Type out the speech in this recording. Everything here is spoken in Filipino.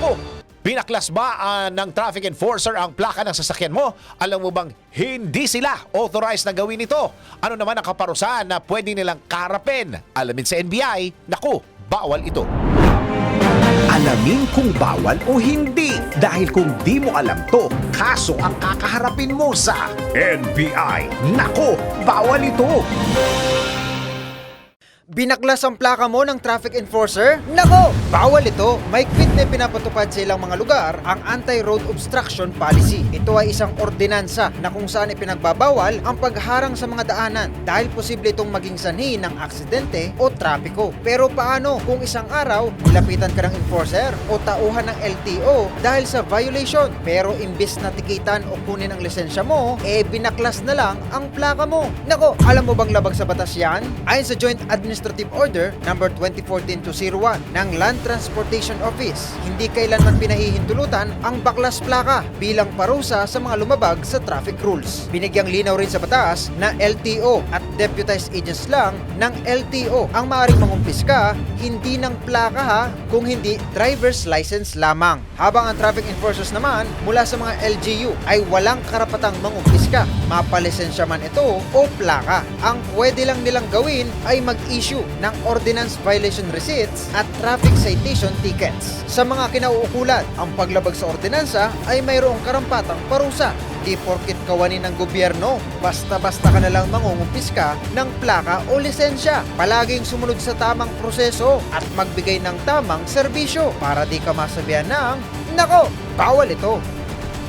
Nako, Pinaklas ba ah, ng traffic enforcer ang plaka ng sasakyan mo? Alam mo bang hindi sila authorized na gawin ito? Ano naman ang kaparusahan na pwede nilang karapin? Alamin sa NBI, naku, bawal ito. Alamin kung bawal o hindi. Dahil kung di mo alam to, kaso ang kakaharapin mo sa NBI. Nako, bawal ito. Binaklas ang plaka mo ng traffic enforcer? Nako! Bawal ito! Maigpit na pinapatupad sa ilang mga lugar ang Anti-Road Obstruction Policy. Ito ay isang ordinansa na kung saan ipinagbabawal ang pagharang sa mga daanan dahil posible itong maging sanhi ng aksidente o trapiko. Pero paano kung isang araw nilapitan ka ng enforcer o tauhan ng LTO dahil sa violation pero imbis na tikitan o kunin ang lisensya mo, eh binaklas na lang ang plaka mo. Nako, alam mo bang labag sa batas yan? Ayon sa Joint Administrative Order number 2014-201 ng Land Transportation Office, hindi kailanman pinahihintulutan ang baklas plaka bilang parusa sa mga lumabag sa traffic rules. Binigyang linaw rin sa batas na LTO at deputized agents lang ng LTO ang maaaring mangumpiska hindi ng plaka ha kung hindi driver's license lamang. Habang ang traffic enforcers naman mula sa mga LGU ay walang karapatang mangumpiska, mapalisensya man ito o plaka. Ang pwede lang nilang gawin ay mag-issue ng ordinance violation receipts at traffic citation tickets. Sa mga kinauukulan, ang paglabag sa ordinansa ay mayroong karampatang parusa Di porkit kawanin ng gobyerno, basta-basta ka na lang mangungumpiska ng plaka o lisensya. Palaging sumunod sa tamang proseso at magbigay ng tamang serbisyo para di ka masabihan ng, Nako, bawal ito.